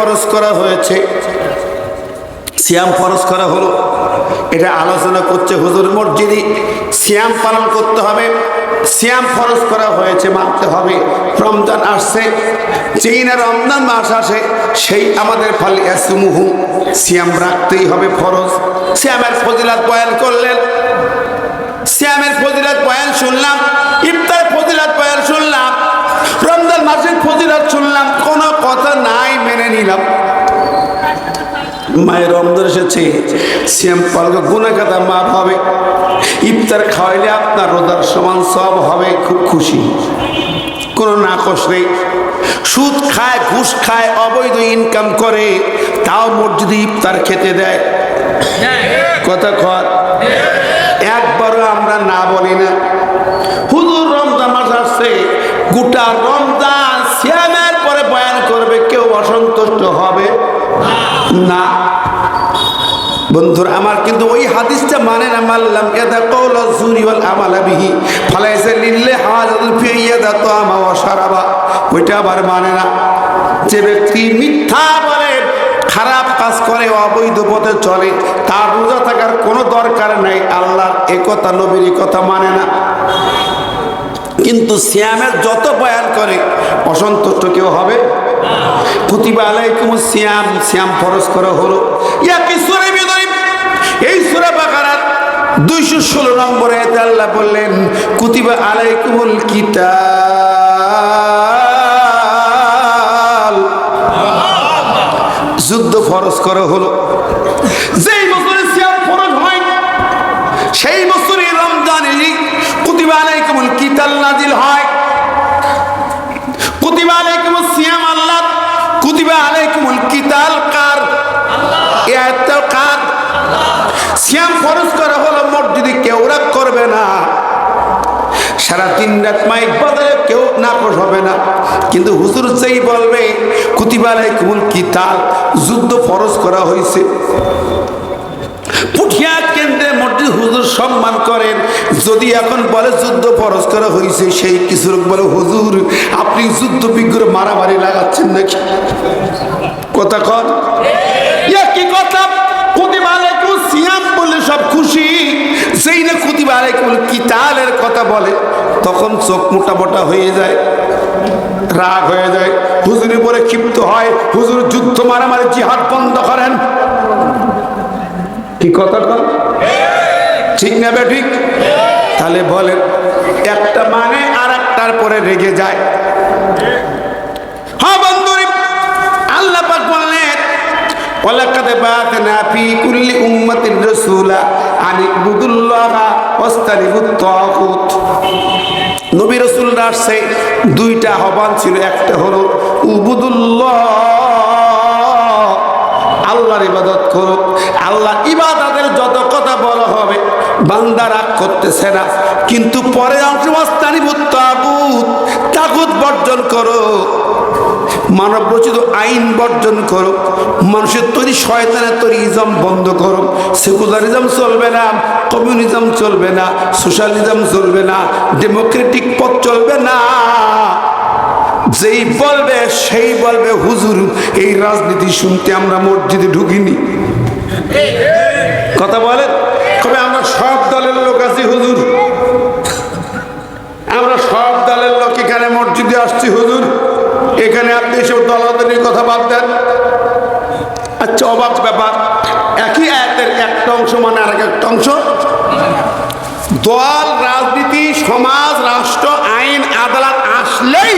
ফরজ করা হয়েছে। সিয়াম ফরজ করা হলো। এটা আলোচনা করছে হুজুর মসজিদে। সিয়াম পালন করতে হবে। সিয়াম ফরজ করা হয়েছে, মানতে হবে। রমজান আসছে। যেই না রমজান মাস আসে, সেই আমাদের ফালি মুহু সিয়াম রাখতেই হবে ফরজ। সিয়ামের ফজিলাত বয়ান করলেন। সিয়ামের ফজিলাত বয়ান শুনলাম ইফতার ফজিলাত বয়ান শুনলাম রমজান মাসের ফজিলাত শুনলাম কোনো কথা নাই মেনে নিলাম মায়ের অন্দর এসেছে শ্যাম পালকে গুনা কাতা মাপ হবে ইফতার খাওয়াইলে আপনার রোদার সমান সব হবে খুব খুশি। কোনো নাকশ নেই। সুদ খায় ঘুষ খায় অবৈধ ইনকাম করে তাও মসজিদে ইফতার খেতে দেয়। কথা খর না। বন্ধুরা, আমার কিন্তু ওই হাদিসটা মানে না মানলাম এদা কৌলা জুরি ওয়াল আমালা বিহি। ফালাইসা লিল্লে হাজাতুল ফি ইয়াদা তামা ওয়া শারাবা। ওইটা আবার মানে না। যে ব্যক্তি মিথ্যা বলে, খারাপ কাজ করে অবৈধ পথে চলে, তার রোজা থাকার কোনো দরকার নাই, আল্লাহর একথা নবীর কথা মানে না। কিন্তু শ্যামের যত বয়ান করে, অসন্তুষ্ট কেউ হবে? কুতিবা আলাইকুম শ্যাম শ্যাম ফরজ করা হলো। ইয়া কি সুরে বিদরি এই সুরা বাকারার দুইশো ষোলো নম্বরে আল্লাহ বললেন, কুতিবা আলাইকুমুল কিতাল। যুদ্ধ ফরজ করা হলো। যেই বছরে শ্যাম ফরজ হয়, সেই বছরই রমজান কুতিবা আলাইকুমুল কিতাল নাজিল হয়। সিয়াম ফরজ করা হলো, মসজিদে কেউ রাগ করবে না। সারা তিন রাত মাইক বাজারে কেউ নাকশ হবে না। কিন্তু হুজুর সেই বলবে, কুতিবা আলাইকুমুল কিতাল, যুদ্ধ ফরজ করা হয়েছে। পুঠিয়া কেন্দ্রে মসজিদ হুজুর সম্মান করেন। যদি এখন বলে যুদ্ধ ফরজ করা হয়েছে, সেই কিছু লোক বলে, হুজুর, আপনি যুদ্ধ বিগ্রহ মারামারি লাগাচ্ছেন নাকি? কথা কন ইয়া কি কথা কুতিবা আলাইকুম সিয়াম বলে সব খুশি সেই না কুতিবা কিতালের কথা বলে, তখন চোখ মোটা হয়ে যায়, রাগ হয়ে যায় হুজুরের পরে ক্ষিপ্ত হয়, হুজুর যুদ্ধ মারামারি জিহাদ বন্ধ করেন। কি কথা ঠিক না বে ঠিক? তাহলে বলেন, একটা মানে আর একটার পরে রেগে যায়। হ্যাঁ আল্লাহ পাক বললেন বাআথনা ফি কুল্লি উম্মাতিন রাসূলা আন ইবুদুল্লাহা ওয়াস্তানিবুত তাগুত নবী রাসূলরা আসছে, দুইটা আহ্বান ছিল, একটা হলো, উবুদুল্লাহ, আল্লাহর ইবাদত করো, আল্লাহ ইবাদতের যত কথা বলা হবে, বান্দা রাগ করতেছে না, কিন্তু পরে তাগুত তাগুত বর্জন করো। মানব রচিত আইন বর্জন করো মানুষের তৈরি শয়তানের তৈরি ইজম বন্ধ করো সেকুলারিজম চলবে না, কমিউনিজম চলবে না সোশ্যালিজম চলবে না, ডেমোক্রেটিক পথ চলবে না। যেই বলবে, সেই বলবে, হুজুর, এই রাজনীতি শুনতে আমরা মসজিদে ঢুকিনি। কথা বলে তবে আমরা সব দলের লোক আছি, হুজুর? আমরা সব দলের লোক এখানে মসজিদে আসছি, হুজুর। এখানে আপনি এসব দলাদলির কথা বাদ দেন আচ্ছা অবাক ব্যাপার। একই আয়াতের একটা অংশ মানে আর একটা অংশ। দল রাজনীতি, সমাজ, রাষ্ট্র, আইন, আদালত আসলেই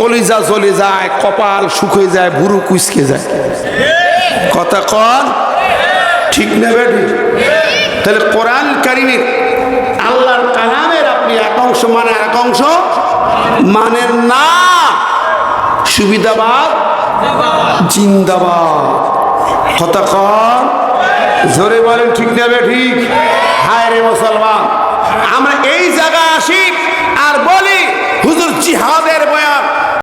কলিজা জ্বলে যায়, কপাল শুকিয়ে যায় বুড়ো কুচকে যায়। কথা কন? ঠিক নেবে তাহলে কোরআন কারিমের, আল্লাহর কালামের আপনি এক অংশ মানে এক অংশ মানেন না। সুবিধাবাদ? জিন্দাবাদ। ঝরে জোরে বলেন, ঠিক নেবে ঠিক? হায় রে মুসলমান। আমরা এই জায়গায় আসি আর বলি, হুজুর জিহাদে